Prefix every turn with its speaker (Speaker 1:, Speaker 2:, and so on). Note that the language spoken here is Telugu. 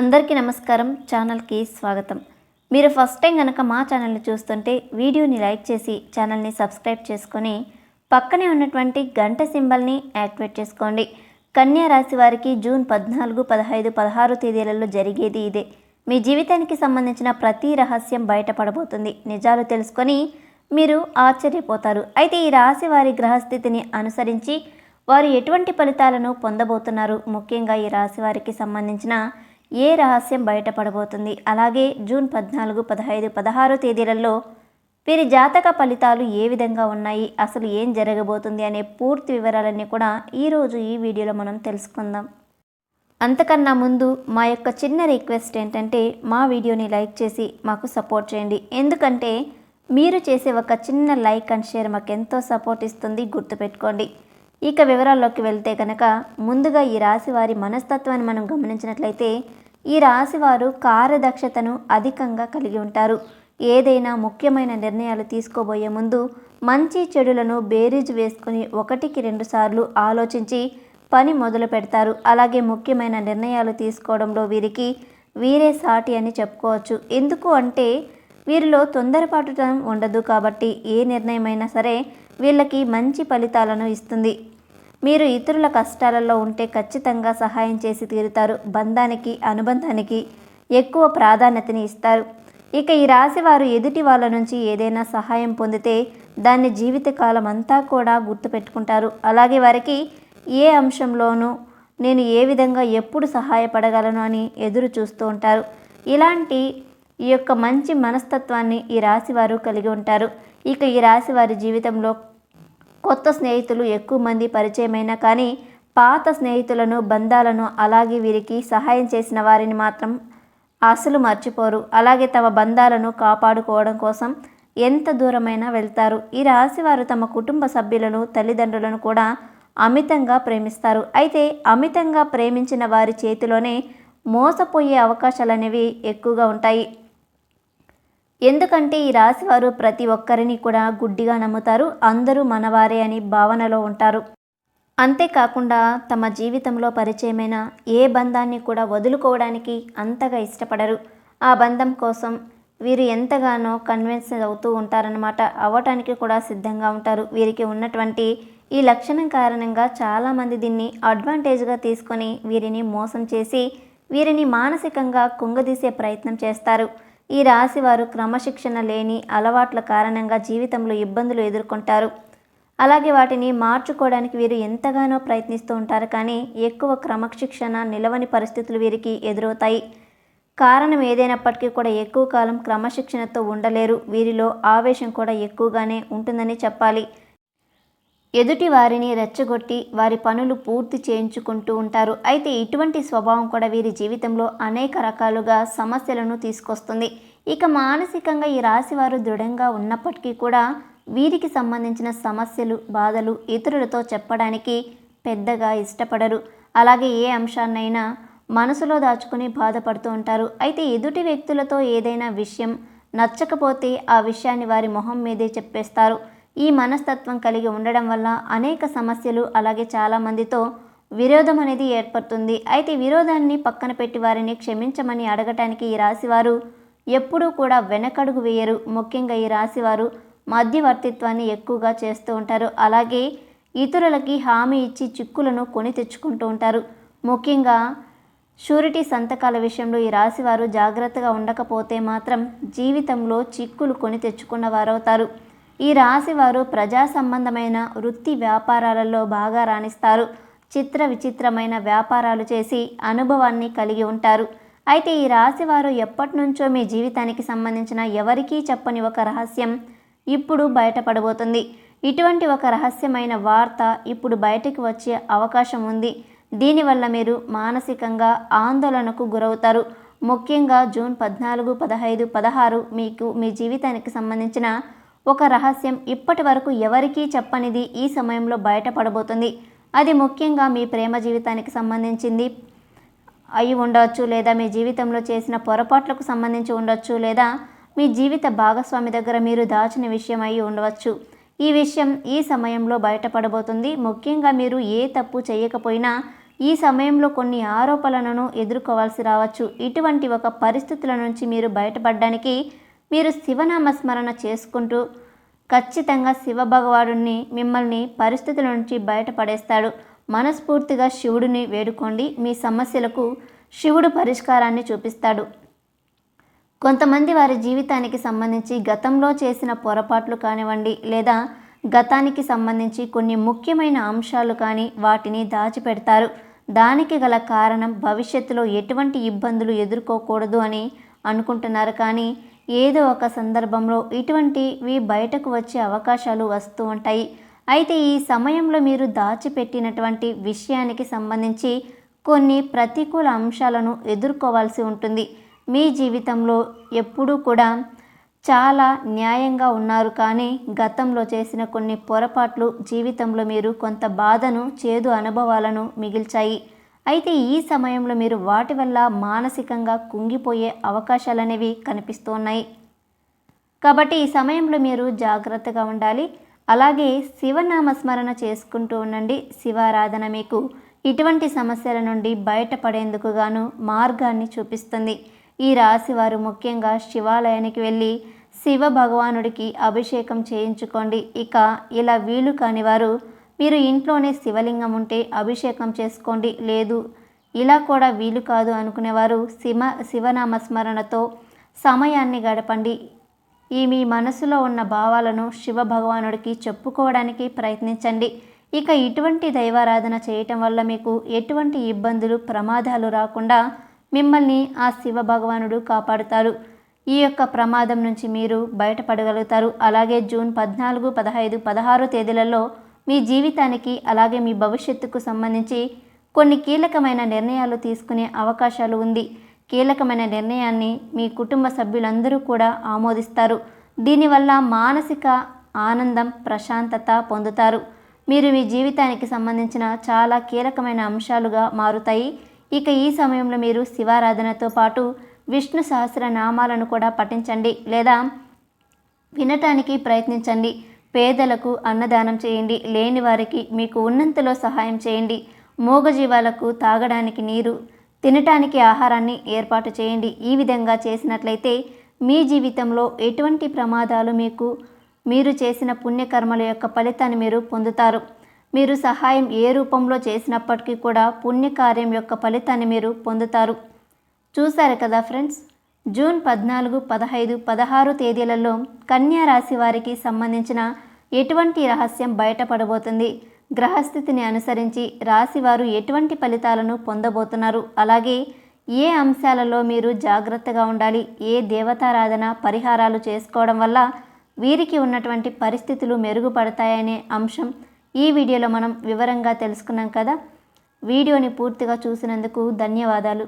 Speaker 1: అందరికీ నమస్కారం ఛానల్కి స్వాగతం. మీరు ఫస్ట్ టైం కనుక మా ఛానల్ని చూస్తుంటే వీడియోని లైక్ చేసి ఛానల్ని సబ్స్క్రైబ్ చేసుకొని పక్కనే ఉన్నటువంటి గంట సింబల్ని యాక్టివేట్ చేసుకోండి. కన్యా రాశి వారికి జూన్ పద్నాలుగు పదహైదు పదహారు తేదీలలో జరిగేది ఇదే. మీ జీవితానికి సంబంధించిన ప్రతి రహస్యం బయటపడబోతుంది. నిజాలు తెలుసుకొని మీరు ఆశ్చర్యపోతారు. అయితే ఈ రాశి వారి గ్రహస్థితిని అనుసరించి వారు ఎటువంటి ఫలితాలను పొందబోతున్నారు? ముఖ్యంగా ఈ రాశి వారికి సంబంధించిన ఏ రహస్యం బయటపడబోతుంది? అలాగే జూన్ పద్నాలుగు పదహైదు పదహారు తేదీలలో వీరి జాతక ఫలితాలు ఏ విధంగా ఉన్నాయి? అసలు ఏం జరగబోతుంది? అనే పూర్తి వివరాలన్నీ కూడా ఈరోజు ఈ వీడియోలో మనం తెలుసుకుందాం. అంతకన్నా ముందు మా యొక్క చిన్న రిక్వెస్ట్ ఏంటంటే మా వీడియోని లైక్ చేసి మాకు సపోర్ట్ చేయండి. ఎందుకంటే మీరు చేసే ఒక చిన్న లైక్ అండ్ షేర్ మాకు ఎంతో సపోర్ట్ ఇస్తుంది. గుర్తుపెట్టుకోండి. ఇక వివరాల్లోకి వెళ్తే కనుక ముందుగా ఈ రాశి వారి మనస్తత్వాన్ని మనం గమనించినట్లయితే ఈ రాశి వారు కార్యదక్షతను అధికంగా కలిగి ఉంటారు. ఏదైనా ముఖ్యమైన నిర్ణయాలు తీసుకోబోయే ముందు మంచి చెడులను బేరీజ్ వేసుకుని ఒకటికి రెండు సార్లు ఆలోచించి పని మొదలు పెడతారు. అలాగే ముఖ్యమైన నిర్ణయాలు తీసుకోవడంలో వీరికి వీరే సాటి అని చెప్పుకోవచ్చు. ఎందుకు అంటే వీరిలో తొందరపాటుతనం ఉండదు కాబట్టి ఏ నిర్ణయమైనా సరే వీళ్ళకి మంచి ఫలితాలను ఇస్తుంది. మీరు ఇతరుల కష్టాలలో ఉంటే ఖచ్చితంగా సహాయం చేసి తీరుతారు. బంధానికి అనుబంధానికి ఎక్కువ ప్రాధాన్యతని ఇస్తారు. ఇక ఈ రాశి వారు ఎదుటి వాళ్ళ నుంచి ఏదైనా సహాయం పొందితే దాన్ని జీవితకాలం అంతా కూడా గుర్తుపెట్టుకుంటారు. అలాగే వారికి ఏ అంశంలోనూ నేను ఏ విధంగా ఎప్పుడు సహాయపడగలను అని ఎదురు చూస్తూ ఉంటారు. ఇలాంటి ఈ యొక్క మంచి మనస్తత్వాన్ని ఈ రాశి వారు కలిగి ఉంటారు. ఇక ఈ రాశి వారి జీవితంలో కొత్త స్నేహితులు ఎక్కువ మంది పరిచయమైనా కానీ పాత స్నేహితులను బంధాలను అలాగే వీరికి సహాయం చేసిన వారిని మాత్రం అసలు మర్చిపోరు. అలాగే తమ బంధాలను కాపాడుకోవడం కోసం ఎంత దూరమైనా వెళ్తారు. ఈ రాశి వారు తమ కుటుంబ సభ్యులను తల్లిదండ్రులను కూడా అమితంగా ప్రేమిస్తారు. అయితే అమితంగా ప్రేమించిన వారి చేతిలోనే మోసపోయే అవకాశాలు అనేవి ఎక్కువగా ఉంటాయి. ఎందుకంటే ఈ రాశి వారు ప్రతి ఒక్కరిని కూడా గుడ్డిగా నమ్ముతారు అందరూ మనవారే అని భావనలో ఉంటారు. అంతేకాకుండా తమ జీవితంలో పరిచయమైన ఏ బంధాన్ని కూడా వదులుకోవడానికి అంతగా ఇష్టపడరు. ఆ బంధం కోసం వీరు ఎంతగానో కన్విన్స్ అవుతూ ఉంటారనమాట అవ్వటానికి కూడా సిద్ధంగా ఉంటారు. వీరికి ఉన్నటువంటి ఈ లక్షణం కారణంగా చాలామంది దీన్ని అడ్వాంటేజ్గా తీసుకొని వీరిని మోసం చేసి వీరిని మానసికంగా కుంగదీసే ప్రయత్నం చేస్తారు. ఈ రాశి వారు క్రమశిక్షణ లేని అలవాట్ల కారణంగా జీవితంలో ఇబ్బందులు ఎదుర్కొంటారు. అలాగే వాటిని మార్చుకోవడానికి వీరు ఎంతగానో ప్రయత్నిస్తూ ఉంటారు కానీ ఎక్కువ క్రమశిక్షణ నిలవని పరిస్థితులు వీరికి ఎదురవుతాయి. కారణం ఏదైనప్పటికీ కూడా ఎక్కువ కాలం క్రమశిక్షణతో ఉండలేరు. వీరిలో ఆవేశం కూడా ఎక్కువగానే ఉంటుందని చెప్పాలి. ఎదుటి వారిని రెచ్చగొట్టి వారి పనులు పూర్తి చేయించుకుంటూ ఉంటారు. అయితే ఇటువంటి స్వభావం కూడా వీరి జీవితంలో అనేక రకాలుగా సమస్యలను తీసుకొస్తుంది. ఇక మానసికంగా ఈ రాశి వారు దృఢంగా ఉన్నప్పటికీ కూడా వీరికి సంబంధించిన సమస్యలు బాధలు ఇతరులతో చెప్పడానికి పెద్దగా ఇష్టపడరు. అలాగే ఏ అంశాన్నైనా మనసులో దాచుకుని బాధపడుతూ ఉంటారు. అయితే ఎదుటి వ్యక్తులతో ఏదైనా విషయం నచ్చకపోతే ఆ విషయాన్ని వారి మొహం మీదే చెప్పేస్తారు. ఈ మనస్తత్వం కలిగి ఉండడం వల్ల అనేక సమస్యలు అలాగే చాలామందితో విరోధం అనేది ఏర్పడుతుంది. అయితే విరోధాన్ని పక్కన పెట్టి వారిని క్షమించమని అడగటానికి ఈ రాశివారు ఎప్పుడూ కూడా వెనకడుగు వేయరు. ముఖ్యంగా ఈ రాశివారు మధ్యవర్తిత్వాన్ని ఎక్కువగా చేస్తూ ఉంటారు. అలాగే ఇతరులకి హామీ ఇచ్చి చిక్కులను కొని తెచ్చుకుంటూ ఉంటారు. ముఖ్యంగా షూరిటీ సంతకాల విషయంలో ఈ రాశివారు జాగ్రత్తగా ఉండకపోతే మాత్రం జీవితంలో చిక్కులు కొని తెచ్చుకున్న వారవుతారు. ఈ రాశి వారు ప్రజా సంబంధమైన వృత్తి వ్యాపారాలలో బాగా రాణిస్తారు. చిత్ర విచిత్రమైన వ్యాపారాలు చేసి అనుభవాన్ని కలిగి ఉంటారు. అయితే ఈ రాశి వారు ఎప్పటి నుంచో మీ జీవితానికి సంబంధించిన ఎవరికీ చెప్పని ఒక రహస్యం ఇప్పుడు బయటపడబోతుంది. ఇటువంటి ఒక రహస్యమైన వార్త ఇప్పుడు బయటకు వచ్చే అవకాశం ఉంది. దీనివల్ల మీరు మానసికంగా ఆందోళనకు గురవుతారు. ముఖ్యంగా జూన్ పద్నాలుగు పదహైదు పదహారు మీకు మీ జీవితానికి సంబంధించిన ఒక రహస్యం ఇప్పటి వరకు ఎవరికీ చెప్పనిది ఈ సమయంలో బయటపడబోతుంది. అది ముఖ్యంగా మీ ప్రేమ జీవితానికి సంబంధించింది. అయి ఉండవచ్చు లేదా మీ జీవితంలో చేసిన పొరపాట్లకు సంబంధించి ఉండొచ్చు లేదా మీ జీవిత భాగస్వామి దగ్గర మీరు దాచిన విషయం అయి ఉండవచ్చు. ఈ విషయం ఈ సమయంలో బయటపడబోతుంది. ముఖ్యంగా మీరు ఏ తప్పు చేయకపోయినా ఈ సమయంలో కొన్ని ఆరోపణలను ఎదుర్కోవాల్సి రావచ్చు. ఇటువంటి ఒక పరిస్థితుల నుంచి మీరు బయటపడడానికి మీరు శివనామస్మరణ చేసుకుంటూ ఖచ్చితంగా శివ మిమ్మల్ని పరిస్థితుల నుంచి బయటపడేస్తాడు. మనస్ఫూర్తిగా శివుడిని వేడుకోండి. మీ సమస్యలకు శివుడు పరిష్కారాన్ని చూపిస్తాడు. కొంతమంది వారి జీవితానికి సంబంధించి గతంలో చేసిన పొరపాట్లు కానివ్వండి లేదా గతానికి సంబంధించి కొన్ని ముఖ్యమైన అంశాలు కానీ వాటిని దాచిపెడతారు. దానికి గల కారణం భవిష్యత్తులో ఎటువంటి ఇబ్బందులు ఎదుర్కోకూడదు అని అనుకుంటున్నారు. కానీ ఏదో ఒక సందర్భంలో ఇటువంటివి బయటకు వచ్చే అవకాశాలు వస్తూ ఉంటాయి. అయితే ఈ సమయంలో మీరు దాచిపెట్టినటువంటి విషయానికి సంబంధించి కొన్ని ప్రతికూల అంశాలను ఎదుర్కోవాల్సి ఉంటుంది. మీ జీవితంలో ఎప్పుడూ కూడా చాలా న్యాయంగా ఉన్నారు. కానీ గతంలో చేసిన కొన్ని పొరపాట్లు జీవితంలో మీరు కొంత బాధను చేదు అనుభవాలను మిగిల్చాయి. అయితే ఈ సమయంలో మీరు వాటి వల్ల మానసికంగా కుంగిపోయే అవకాశాలు అనేవి కనిపిస్తూ ఉన్నాయి కాబట్టి ఈ సమయంలో మీరు జాగ్రత్తగా ఉండాలి. అలాగే శివనామ స్మరణ చేసుకుంటూ ఉండండి. శివారాధన మీకు ఇటువంటి సమస్యల నుండి బయటపడేందుకు గాను మార్గాన్ని చూపిస్తుంది. ఈ రాశి వారు ముఖ్యంగా శివాలయానికి వెళ్ళి శివ భగవానుడికి అభిషేకం చేయించుకోండి. ఇక ఇలా వీలు కాని వారు మీరు ఇంట్లోనే శివలింగం ఉంటే అభిషేకం చేసుకోండి. లేదు ఇలా కూడా వీలు కాదు అనుకునేవారు శివ శివనామ స్మరణతో సమయాన్ని గడపండి. ఈ మీ మనసులో ఉన్న భావాలను శివ భగవానుడికి చెప్పుకోవడానికి ప్రయత్నించండి. ఇక ఇటువంటి దైవారాధన చేయటం వల్ల మీకు ఎటువంటి ఇబ్బందులు ప్రమాదాలు రాకుండా మిమ్మల్ని ఆ శివ భగవానుడు కాపాడుతారు ఈ యొక్క ప్రమాదం నుంచి మీరు బయటపడగలుగుతారు. అలాగే జూన్ పద్నాలుగు పదహైదు పదహారు తేదీలలో మీ జీవితానికి అలాగే మీ భవిష్యత్తుకు సంబంధించి కొన్ని కీలకమైన నిర్ణయాలు తీసుకునే అవకాశాలు ఉంది. కీలకమైన నిర్ణయాన్ని మీ కుటుంబ సభ్యులందరూ కూడా ఆమోదిస్తారు. దీనివల్ల మానసిక ఆనందం ప్రశాంతత పొందుతారు. మీరు మీ జీవితానికి సంబంధించిన చాలా కీలకమైన అంశాలుగా మారుతాయి. ఇక ఈ సమయంలో మీరు శివారాధనతో పాటు విష్ణు సహస్ర నామాలను కూడా పఠించండి లేదా వినటానికి ప్రయత్నించండి. పేదలకు అన్నదానం చేయండి లేని వారికి మీకు ఉన్నంతలో సహాయం చేయండి. మూగజీవాలకు తాగడానికి నీరు తినటానికి ఆహారాన్ని ఏర్పాటు చేయండి. ఈ విధంగా చేసినట్లయితే మీ జీవితంలో ఎటువంటి ప్రమాదాలు మీకు మీరు చేసిన పుణ్యకర్మల యొక్క ఫలితాన్ని మీరు పొందుతారు. మీరు సహాయం ఏ రూపంలో చేసినప్పటికీ కూడా పుణ్యకార్యం యొక్క ఫలితాన్ని మీరు పొందుతారు. చూశారు కదా ఫ్రెండ్స్? జూన్ పద్నాలుగు పదహైదు పదహారు తేదీలలో కన్యా రాశి వారికి సంబంధించిన ఎటువంటి రహస్యం బయటపడబోతుంది? గ్రహస్థితిని అనుసరించి రాశివారు ఎటువంటి ఫలితాలను పొందబోతున్నారు? అలాగే ఏ అంశాలలో మీరు జాగ్రత్తగా ఉండాలి? ఏ దేవతారాధన పరిహారాలు చేసుకోవడం వల్ల వీరికి ఉన్నటువంటి పరిస్థితులు మెరుగుపడతాయనే అంశం ఈ వీడియోలో మనం వివరంగా తెలుసుకున్నాం కదా? వీడియోని పూర్తిగా చూసినందుకు ధన్యవాదాలు.